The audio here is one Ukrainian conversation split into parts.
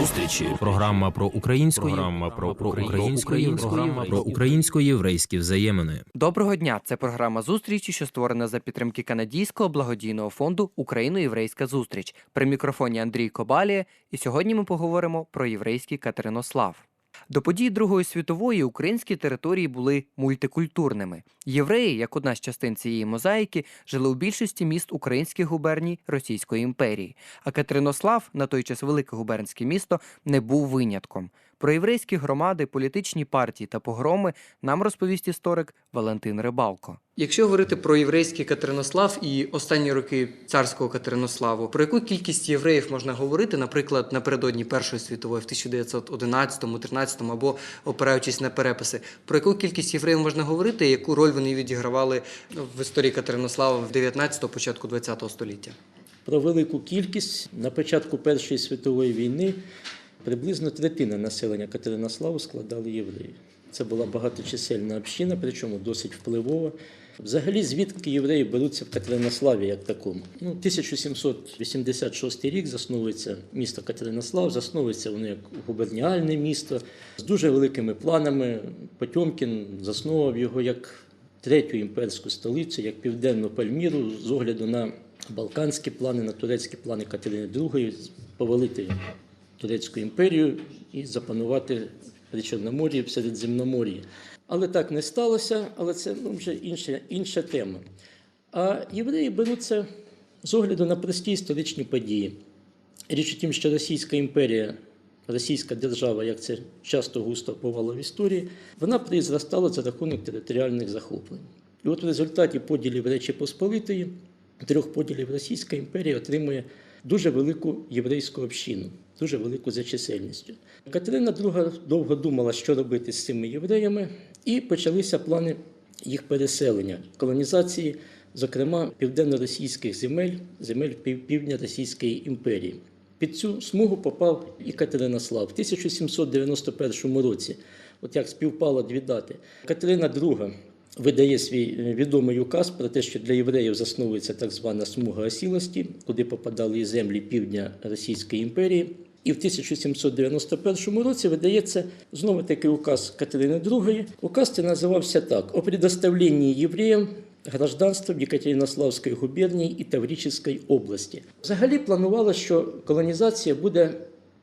зустрічі. Програма про українську програма про, про української програма про українсько-єврейські взаємини. Доброго дня! Це програма зустрічі, що створена за підтримки канадійського благодійного фонду Україно-Єврейська зустріч. При мікрофоні Андрій Кобалія, і сьогодні ми поговоримо про єврейський Катеринослав. До подій Другої світової українські території були мультикультурними. Євреї, як одна з частин цієї мозаїки, жили у більшості міст українських губерній Російської імперії. А Катеринослав, на той час велике губернське місто, не був винятком. Про єврейські громади, політичні партії та погроми нам розповість історик Валентин Рибалко. Якщо говорити про єврейський Катеринослав і останні роки царського Катеринославу, про яку кількість євреїв можна говорити, наприклад, напередодні Першої світової в 1911-13 або опираючись на переписи, про яку кількість євреїв можна говорити, яку роль вони відігравали в історії Катеринослава в 19-го, початку 20-го століття? Про велику кількість на початку Першої світової війни приблизно третина населення Катеринославу складали євреї. Це була багаточисельна община, причому досить впливова. Взагалі, звідки євреї беруться в Катеринославі як такому? Ну, 1786 рік засновується місто Катеринослав, засновується воно як губерніальне місто з дуже великими планами. Потьомкін засновував його як третю імперську столицю, як південну Пальміру, з огляду на балканські плани, на турецькі плани Катерини II, повалити Турецьку імперію і запанувати в Причорномор'ї, в Середземномор'ї. Але так не сталося, але це ну, вже інша, інша тема. А євреї беруться з огляду на прості історичні події. Річ у тім, що Російська імперія, Російська держава, як це часто густо бувало в історії, вона призростала за рахунок територіальних захоплень. І от в результаті поділів Речі Посполитої, трьох поділів Російська імперія отримує дуже велику єврейську общину, дуже велику за чисельністю. Катерина II довго думала, що робити з цими євреями, і почалися плани їх переселення, колонізації, зокрема південно-російських земель, земель пів- півдня Російської імперії. Під цю смугу попав і Катеринослав в 1791 році. От як співпало дві дати. Катерина II видає свій е, відомий указ про те, що для євреїв засновується так звана смуга осілості, куди попадали і землі півдня Російської імперії. І в 1791 році видається знову таки указ Катерини II. Указ це називався так: о предоставленні євреям гражданства в Єкатеринославській губернії і Таврічській області. Взагалі планувало, що колонізація буде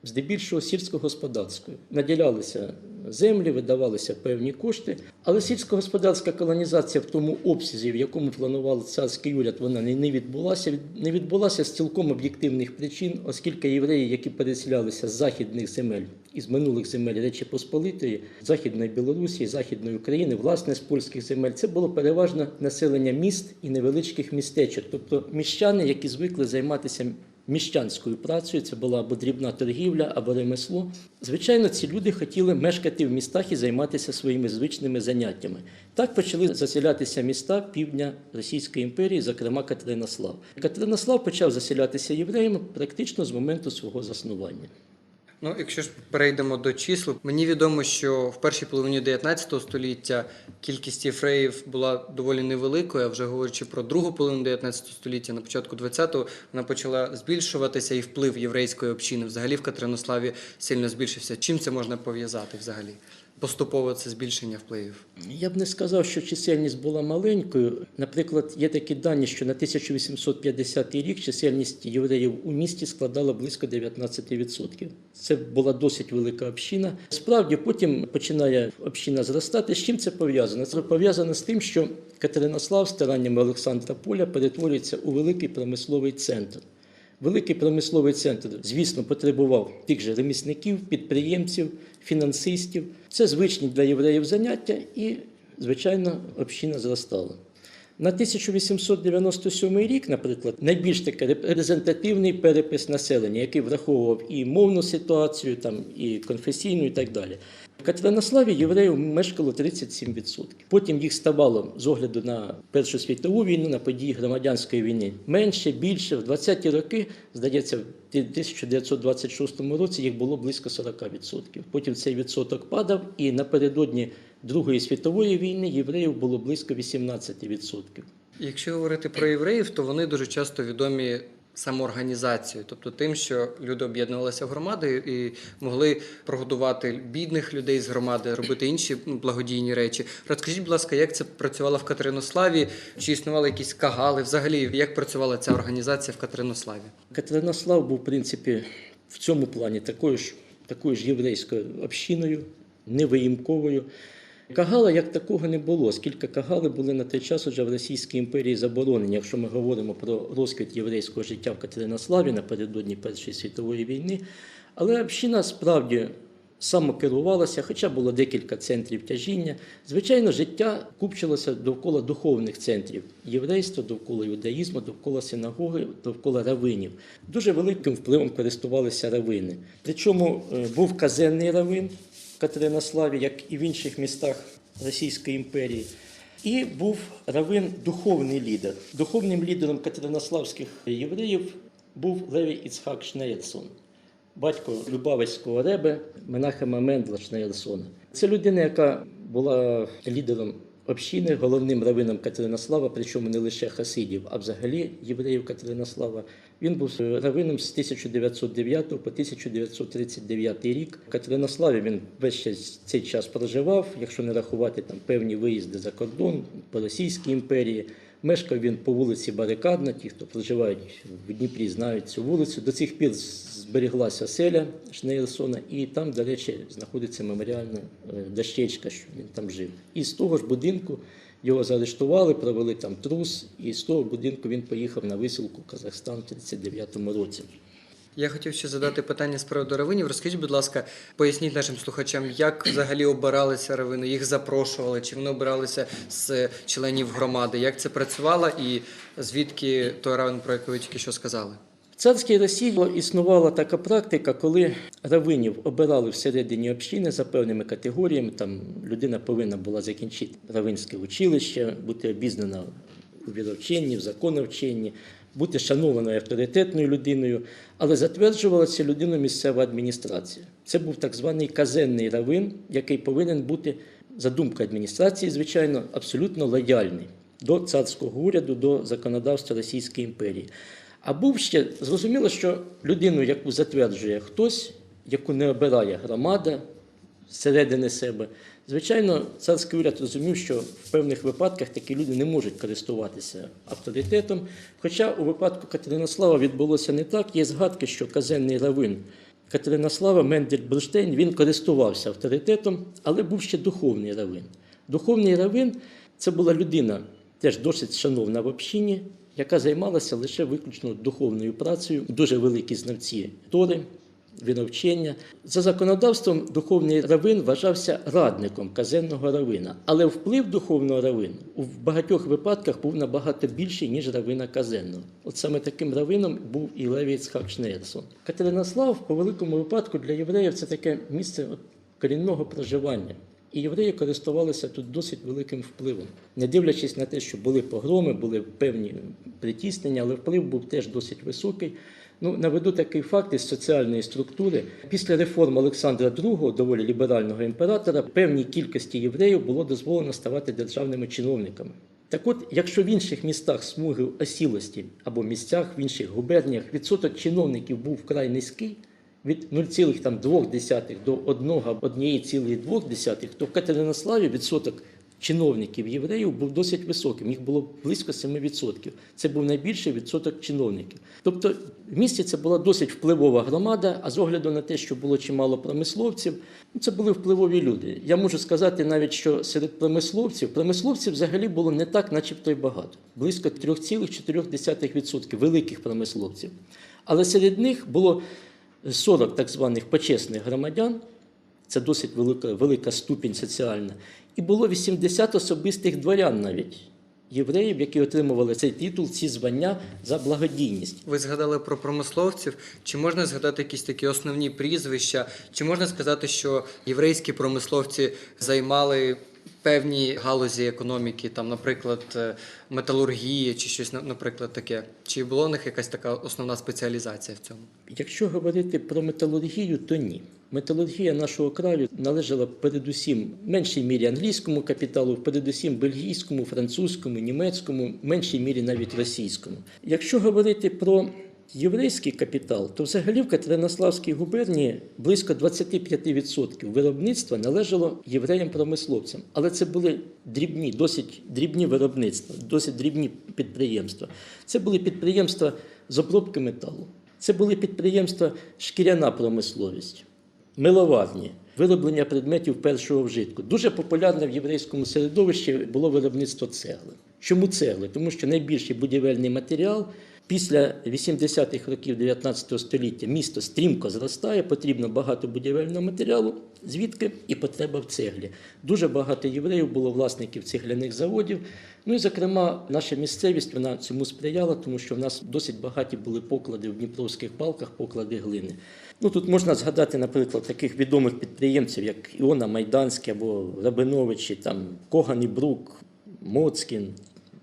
здебільшого сільськогосподарською. Наділялися землі, видавалися певні кошти, але сільськогосподарська колонізація в тому обсязі, в якому планував царський уряд, вона не відбулася. Від- Не відбулася з цілком об'єктивних причин, оскільки євреї, які переселялися з західних земель із минулих земель Речі Посполитої, Західної Білорусі, Західної України, власне з польських земель, це було переважно населення міст і невеличких містечок, тобто міщани, які звикли займатися міщанською працею, це була або дрібна торгівля, або ремесло. Звичайно, ці люди хотіли мешкати в містах і займатися своїми звичними заняттями. Так почали заселятися міста півдня Російської імперії, зокрема Катеринослав. Катеринослав почав заселятися євреями практично з моменту свого заснування. Ну, якщо ж перейдемо до чисел, мені відомо, що в першій половині 19 століття кількість єфреїв була доволі невеликою. А вже говорячи про другу половину 19 століття, на початку 20-го вона почала збільшуватися, і вплив єврейської общини взагалі в Катеринославі сильно збільшився. Чим це можна пов'язати взагалі? Поступово це збільшення впливів. Я б не сказав, що чисельність була маленькою. Наприклад, є такі дані, що на 1850 рік чисельність євреїв у місті складала близько 19%. Це була досить велика община. Справді, потім починає община зростати. З чим це пов'язано? Це пов'язано з тим, що Катеринослав стараннями Олександра Поля перетворюється у великий промисловий центр. Великий промисловий центр, звісно, потребував тих же ремісників, підприємців, фінансистів. Це звичні для євреїв заняття, і, звичайно, община зростала. На 1897 рік, наприклад, найбільш такий репрезентативний перепис населення, який враховував і мовну ситуацію, там, і конфесійну, і так далі. В Катеринославі євреїв мешкало 37%. Потім їх ставало з огляду на Першу світову війну, на події громадянської війни менше, більше. В 20-ті роки, здається, в 1926 році їх було близько 40%. Потім цей відсоток падав, і напередодні Другої світової війни євреїв було близько 18%. Якщо говорити про євреїв, то вони дуже часто відомі самоорганізацією, тобто тим, що люди об'єднувалися в громади і могли прогодувати бідних людей з громади, робити інші благодійні речі. Розкажіть, будь ласка, як це працювало в Катеринославі? Чи існували якісь кагали? Взагалі, як працювала ця організація в Катеринославі? Катеринослав був, в принципі, в цьому плані такою ж, такою ж єврейською общиною, невиїмковою. Кагала як такого не було, оскільки кагали були на той час уже в Російській імперії заборонені. Якщо ми говоримо про розквіт єврейського життя в Катеринославі напередодні Першої світової війни, але община справді самокерувалася, хоча було декілька центрів тяжіння. Звичайно, життя купчилося довкола духовних центрів єврейства, довкола юдаїзму, довкола синагоги, довкола равинів. Дуже великим впливом користувалися равини. Причому е, був казенний равин Катеринославі, як і в інших містах Російської імперії. І був равин духовний лідер. Духовним лідером катеринославських євреїв був Левій Іцхак Шнеєрсон батько Любавицького ребе Менахема Мендла Шнеєрсона. Це людина, яка була лідером общини, головним равином Катеринослава, причому не лише хасидів, а взагалі євреїв Катеринослава. Він був равином з 1909 по 1939 рік. В Катеринославі він весь цей час проживав, якщо не рахувати там певні виїзди за кордон по Російській імперії. Мешкав він по вулиці Барикадна. Ті, хто проживають в Дніпрі, знають цю вулицю. До цих пір зберіглася селя Шнеєрсона, і там, до речі, знаходиться меморіальна е, дощечка, що він там жив. І з того ж будинку його заарештували, провели там трус, і з того будинку він поїхав на висілку в Казахстан в 39-му році. Я хотів ще задати питання з приводу равинів. Розкажіть, будь ласка, поясніть нашим слухачам, як взагалі обиралися равини, їх запрошували, чи вони обиралися з членів громади, як це працювало і звідки той равин, про який ви тільки що сказали? Царській Росії існувала така практика, коли равинів обирали всередині общини за певними категоріями. Там людина повинна була закінчити равинське училище, бути обізнана у віровченні, в законовченні, бути шанованою авторитетною людиною, але затверджувалася людину місцева адміністрація. Це був так званий казенний равин, який повинен бути, за думкою адміністрації, звичайно, абсолютно лояльний до царського уряду, до законодавства Російської імперії. А був ще зрозуміло, що людину, яку затверджує хтось, яку не обирає громада зсередини себе, звичайно, царський уряд розумів, що в певних випадках такі люди не можуть користуватися авторитетом. Хоча у випадку Катеринослава відбулося не так, є згадки, що казенний равин Катеринослава Мендель Бурштейн він користувався авторитетом, але був ще духовний равин. Духовний равин це була людина, теж досить шановна в общині, яка займалася лише виключно духовною працею, дуже великі знавці Тори, віновчення. За законодавством духовний равин вважався радником казенного равина, але вплив духовного равину у багатьох випадках був набагато більший, ніж равина казенного. От саме таким равином був і Левій Іцхак Шнеєрсон. Катеринослав, по великому випадку, для євреїв це таке місце корінного проживання. І євреї користувалися тут досить великим впливом, не дивлячись на те, що були погроми, були певні притіснення, але вплив був теж досить високий. Ну, наведу такий факт із соціальної структури. Після реформ Олександра II, доволі ліберального імператора, певній кількості євреїв було дозволено ставати державними чиновниками. Так от, якщо в інших містах смуги осілості або місцях, в інших губерніях відсоток чиновників був вкрай низький, від 0,2 до 1,2, то в Катеринославі відсоток чиновників євреїв був досить високим. Їх було близько 7%. Це був найбільший відсоток чиновників. Тобто в місті це була досить впливова громада, а з огляду на те, що було чимало промисловців, ну, це були впливові люди. Я можу сказати навіть, що серед промисловців промисловців взагалі було не так, начебто й багато. Близько 3,4% великих промисловців. Але серед них було 40 так званих почесних громадян, це досить велика, велика ступінь соціальна, і було 80 особистих дворян навіть, євреїв, які отримували цей титул, ці звання за благодійність. Ви згадали про промисловців. Чи можна згадати якісь такі основні прізвища? Чи можна сказати, що єврейські промисловці займали певні галузі економіки, там, наприклад, е, металургії чи щось, наприклад, таке? Чи була у них якась така основна спеціалізація в цьому? Якщо говорити про металургію, то ні. Металургія нашого краю належала передусім в меншій мірі англійському капіталу, передусім бельгійському, французькому, німецькому, в меншій мірі навіть російському. Якщо говорити про єврейський капітал, то взагалі в Катеринославській губернії близько 25% виробництва належало євреям-промисловцям. Але це були дрібні, досить дрібні виробництва, досить дрібні підприємства. Це були підприємства з обробки металу. Це були підприємства шкіряна промисловість, миловарні, вироблення предметів першого вжитку. Дуже популярне в єврейському середовищі було виробництво цегли. Чому цегли? Тому що найбільший будівельний матеріал після 80-х років 19 століття місто стрімко зростає, потрібно багато будівельного матеріалу, звідки і потреба в цеглі. Дуже багато євреїв було власників цегляних заводів. Ну і, зокрема, наша місцевість вона цьому сприяла, тому що в нас досить багаті були поклади в дніпровських балках, поклади глини. Ну тут можна згадати, наприклад, таких відомих підприємців, як Іона Майданський або Рабиновичі, там Коган і Брук, Моцкін,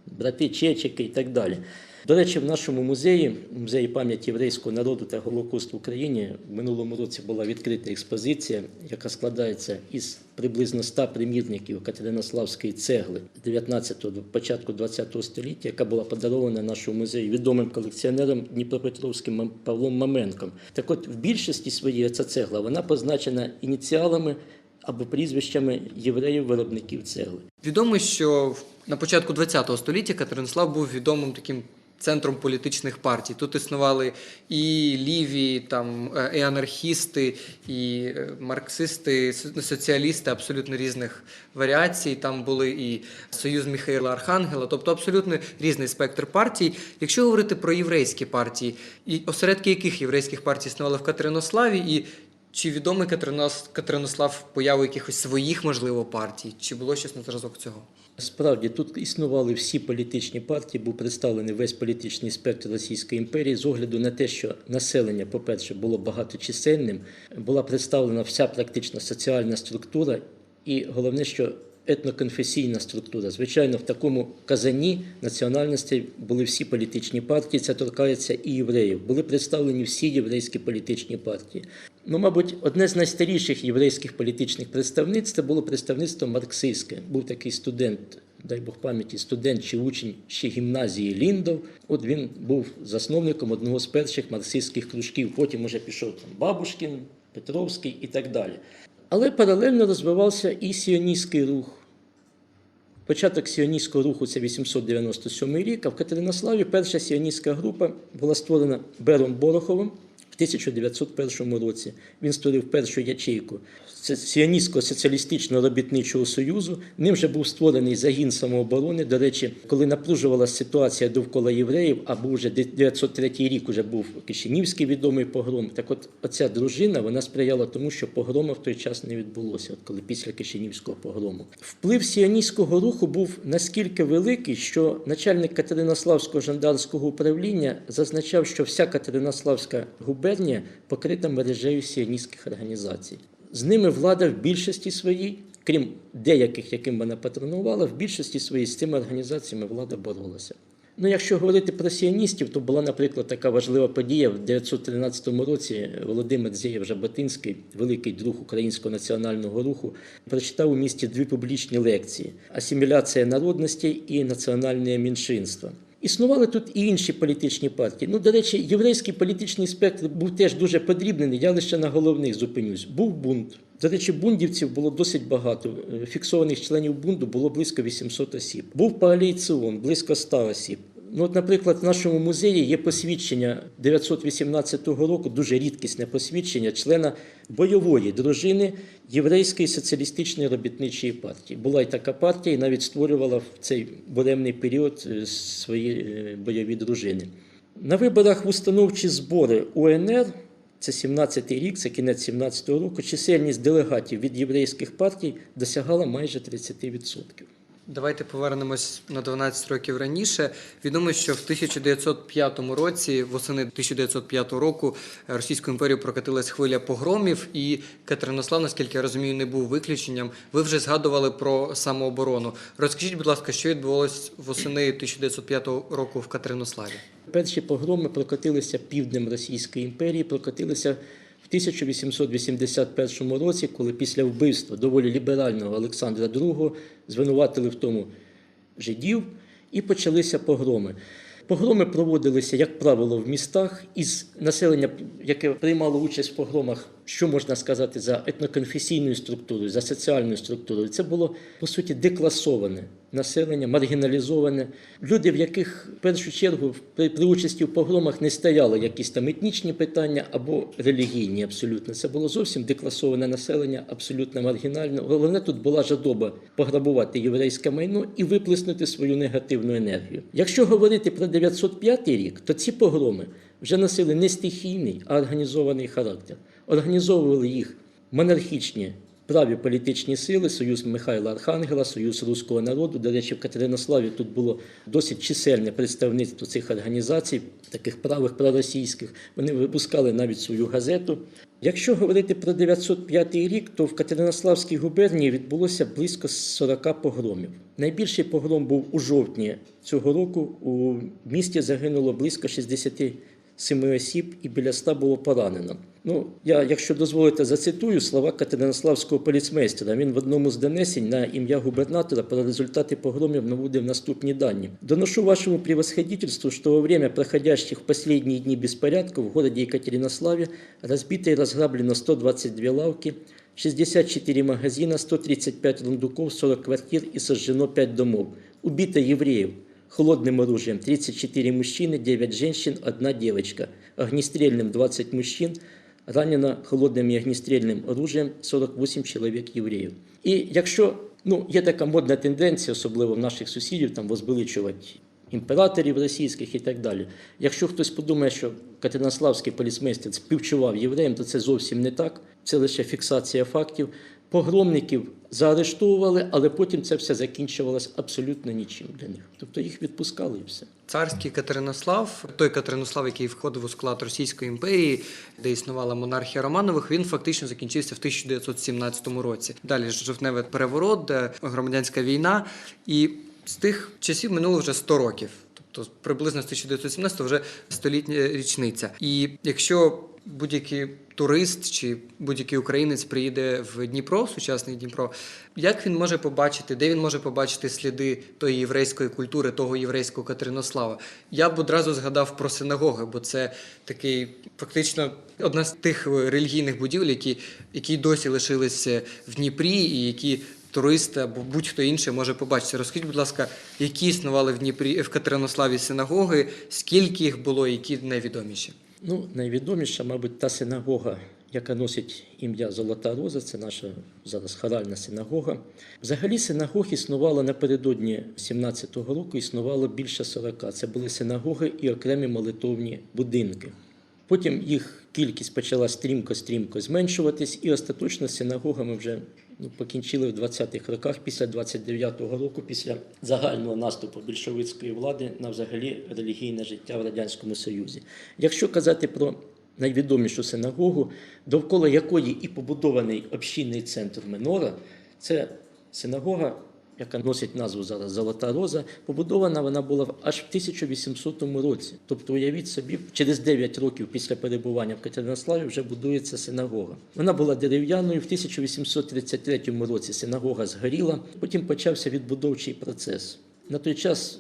брати Чечики і так далі. До речі, в нашому музеї, музеї пам'яті єврейського народу та Голокосту в Україні, в минулому році була відкрита експозиція, яка складається із приблизно 100 примірників Катеринославської цегли 19-го до початку 20-го століття, яка була подарована нашому музею відомим колекціонером Дніпропетровським Павлом Маменком. Так от, в більшості своїй ця цегла вона позначена ініціалами або прізвищами євреїв-виробників цегли. Відомо, що на початку ХХ століття Катеринослав був відомим таким центром політичних партій. Тут існували і ліві, там е, і анархісти, і е, марксисти, соціалісти абсолютно різних варіацій. Там були і Союз Міхаїла Архангела, тобто абсолютно різний спектр партій. Якщо говорити про єврейські партії, і осередки яких єврейських партій існували в Катеринославі, і чи відомий Катеринос- Катеринослав появу якихось своїх, можливо, партій? Чи було щось на зразок цього? Справді тут існували всі політичні партії, був представлений весь політичний спектр Російської імперії з огляду на те, що населення, по-перше, було багаточисельним, була представлена вся практично соціальна структура, і головне, що етноконфесійна структура. Звичайно, в такому казані національності були всі політичні партії. Це торкається і євреїв. Були представлені всі єврейські політичні партії. Ну, мабуть, одне з найстаріших єврейських політичних представництв це було представництво марксистське. Був такий студент, дай Бог пам'яті, студент чи учень ще гімназії Ліндов. От він був засновником одного з перших марксистських кружків. Потім уже пішов там Бабушкін, Петровський і так далі. Але паралельно розвивався і сіоністський рух. Початок сіоністського руху це 897 рік, а в Катеринославі перша сіоністська група була створена Бером Бороховим в 1901 році. Він створив першу ячейку Сіоністського соціалістичного робітничого союзу. Ним же був створений загін самооборони. До речі, коли напружувалася ситуація довкола євреїв, а був вже 903 рік, уже був Кишинівський відомий погром. Так от оця дружина вона сприяла тому, що погрома в той час не відбулося, от коли після Кишинівського погрому. Вплив сіоністського руху був наскільки великий, що начальник Катеринославського жандарського управління зазначав, що вся Катеринославська губернія покрита мережею сіоністських організацій. З ними влада в більшості своїй, крім деяких, яким вона патронувала, в більшості своїй з цими організаціями влада боролася. Ну, якщо говорити про сіоністів, то була, наприклад, така важлива подія в 913 році. Володимир Зєєв Жаботинський, великий друг українського національного руху, прочитав у місті дві публічні лекції: асиміляція народності і національне меншинство. Існували тут і інші політичні партії. Ну, до речі, єврейський політичний спектр був теж дуже подрібнений. Я лише на головних зупинюсь. Був бунт. До речі, бундівців було досить багато. Е, Фіксованих членів бунду було близько 800 осіб. Був паалійціон, близько 100 осіб. Ну, от, наприклад, в нашому музеї є посвідчення 918 року, дуже рідкісне посвідчення члена бойової дружини Єврейської соціалістичної робітничої партії. Була й така партія, і навіть створювала в цей буремний період е, свої е, бойові дружини. На виборах в установчі збори УНР, це 17-й рік, це кінець 17-го року, чисельність делегатів від єврейських партій досягала майже 30%. Давайте повернемось на 12 років раніше. Відомо, що в 1905 році, восени 1905 року, Російську імперію прокатилась хвиля погромів, і Катеринослав, наскільки я розумію, не був виключенням. Ви вже згадували про самооборону. Розкажіть, будь ласка, що відбувалось восени 1905 року в Катеринославі? Перші погроми прокотилися півднем Російської імперії, прокотилися в 1881 році, коли після вбивства доволі ліберального Олександра II звинуватили в тому жидів і почалися погроми. Погроми проводилися, як правило, в містах із населення, яке приймало участь в погромах, що можна сказати, за етноконфесійною структурою, за соціальною структурою. Це було по суті декласоване населення, маргіналізоване. Люди, в яких в першу чергу при, при участі в погромах не стояли якісь там етнічні питання або релігійні, абсолютно. Це було зовсім декласоване населення, абсолютно маргінальне. Головне тут була жадоба пограбувати єврейське майно і виплеснути свою негативну енергію. Якщо говорити про 905 рік, то ці погроми вже носили не стихійний, а організований характер. Організовували їх монархічні праві політичні сили, Союз Михайла Архангела, Союз Руського народу. До речі, в Катеринославі тут було досить чисельне представництво цих організацій, таких правих проросійських. Вони випускали навіть свою газету. Якщо говорити про 905 рік, то в Катеринославській губернії відбулося близько 40 погромів. Найбільший погром був у жовтні цього року. У місті загинуло близько 60 семи осіб і біля ста було поранено. Ну, я, якщо дозволите, зацитую слова катеринославського поліцмейстера. Він в одному з донесень на ім'я губернатора про результати погромів наводив наступні дані. Доношу вашему превосходительству, что во время проходящих в последние дни беспорядков в городе Екатеринославе разбито и разграблено 122 лавки, 64 магазина, 135 рундуков, 40 квартир и сожжено 5 домов. Убито евреев холодным оружием 34 мужчины, 9 женщин, 1 девочка. Огнестрельным 20 мужчин, ранено холодним і огнестрільним оружием 48 чоловік євреїв. І якщо ну, є така модна тенденція, особливо в наших сусідів, там возвеличувати імператорів російських і так далі. Якщо хтось подумає, що Катеринославський поліцмейстер співчував євреям, то це зовсім не так. Це лише фіксація фактів. Погромників заарештовували, але потім це все закінчувалось абсолютно нічим для них. Тобто їх відпускали і все. Царський Катеринослав, той Катеринослав, який входив у склад Російської імперії, де існувала монархія Романових, він фактично закінчився в 1917 році. Далі ж жовтневий переворот, громадянська війна, і з тих часів минуло вже 100 років. Тобто приблизно з 1917 вже столітня річниця. І якщо будь-який турист чи будь-який українець приїде в Дніпро, сучасний Дніпро, як він може побачити, де він може побачити сліди тої єврейської культури, того єврейського Катеринослава? Я б одразу згадав про синагоги, бо це такий фактично одна з тих релігійних будівель, які, які досі лишилися в Дніпрі, і які турист або будь-хто інший може побачити. Розкажіть, будь ласка, які існували в Дніпрі в Катеринославі синагоги, скільки їх було, які найвідоміші? Ну, найвідоміша, мабуть, та синагога, яка носить ім'я Золота Роза, це наша зараз хоральна синагога. Взагалі синагог існувало напередодні 17-го року, існувало більше 40. Це були синагоги і окремі молитовні будинки. Потім їх кількість почала стрімко-стрімко зменшуватись, і остаточно синагогами вже покінчили в 20-х роках, після 29-го року, після загального наступу більшовицької влади на взагалі релігійне життя в Радянському Союзі. Якщо казати про найвідомішу синагогу, довкола якої і побудований общинний центр Менора, це синагога яка носить назву зараз Золота Роза, побудована вона була аж в 1800 році. Тобто, уявіть собі, через 9 років після перебування в Катеринославі вже будується синагога. Вона була дерев'яною. В 1833 році синагога згоріла. Потім почався відбудовчий процес. На той час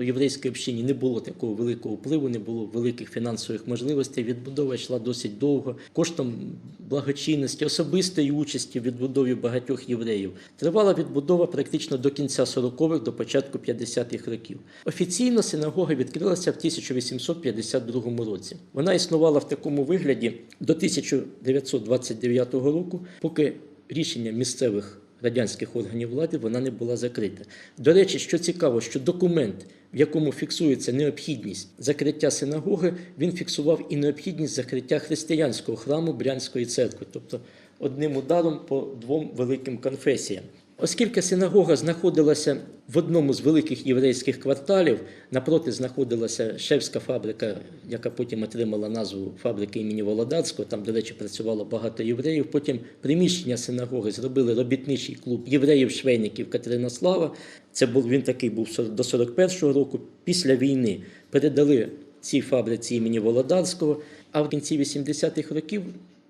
єврейській общині не було такого великого впливу, не було великих фінансових можливостей. Відбудова йшла досить довго, коштом благочинності, особистої участі в відбудові багатьох євреїв. Тривала відбудова практично до кінця 40-х, до початку 50-х років. Офіційно синагога відкрилася в 1852 році. Вона існувала в такому вигляді до 1929 року, поки рішення місцевих радянських органів влади вона не була закрита. До речі, що цікаво, що документ, в якому фіксується необхідність закриття синагоги, він фіксував і необхідність закриття християнського храму Брянської церкви, тобто одним ударом по двом великим конфесіям. Оскільки синагога знаходилася в одному з великих єврейських кварталів, напроти знаходилася шевська фабрика, яка потім отримала назву фабрики імені Володарського. Там, до речі, працювало багато євреїв. Потім приміщення синагоги зробили робітничий клуб євреїв-швейників Катеринослава. Це був він такий був до 41-го року. Після війни передали цій фабриці імені Володарського. А в кінці 80-х років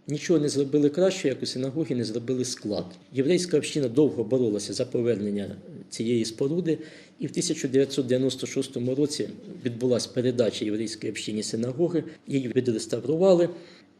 нічого не зробили краще, як у синагогі не зробили склад. Єврейська община довго боролася за повернення цієї споруди, і в 1996 році відбулася передача єврейської общині синагоги, її відреставрували.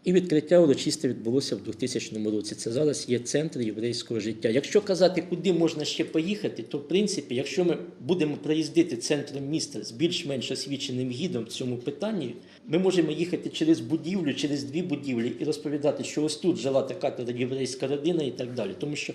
І відкриття урочисте відбулося в 2000 році. Це зараз є центр єврейського життя. Якщо казати, куди можна ще поїхати, то в принципі, якщо ми будемо проїздити центром міста з більш-менш освіченим гідом в цьому питанні, ми можемо їхати через будівлю, через дві будівлі і розповідати, що ось тут жила така єврейська родина і так далі. Тому що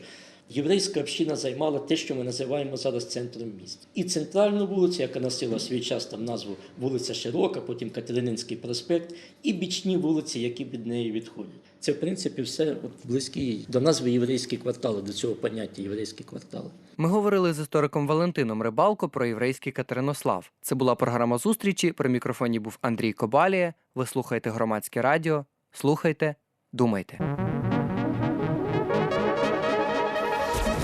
єврейська община займала те, що ми називаємо зараз центром міста. І центральну вулицю, яка носила свій час там назву вулиця Широка, потім Катерининський проспект, і бічні вулиці, які від неї відходять. Це в принципі все от близькі до назви єврейські квартали, до цього поняття єврейські квартали. Ми говорили з істориком Валентином Рибалко про єврейський Катеринослав. Це була програма зустрічі. При мікрофоні був Андрій Кобалія. Ви слухаєте громадське радіо. Слухайте, думайте.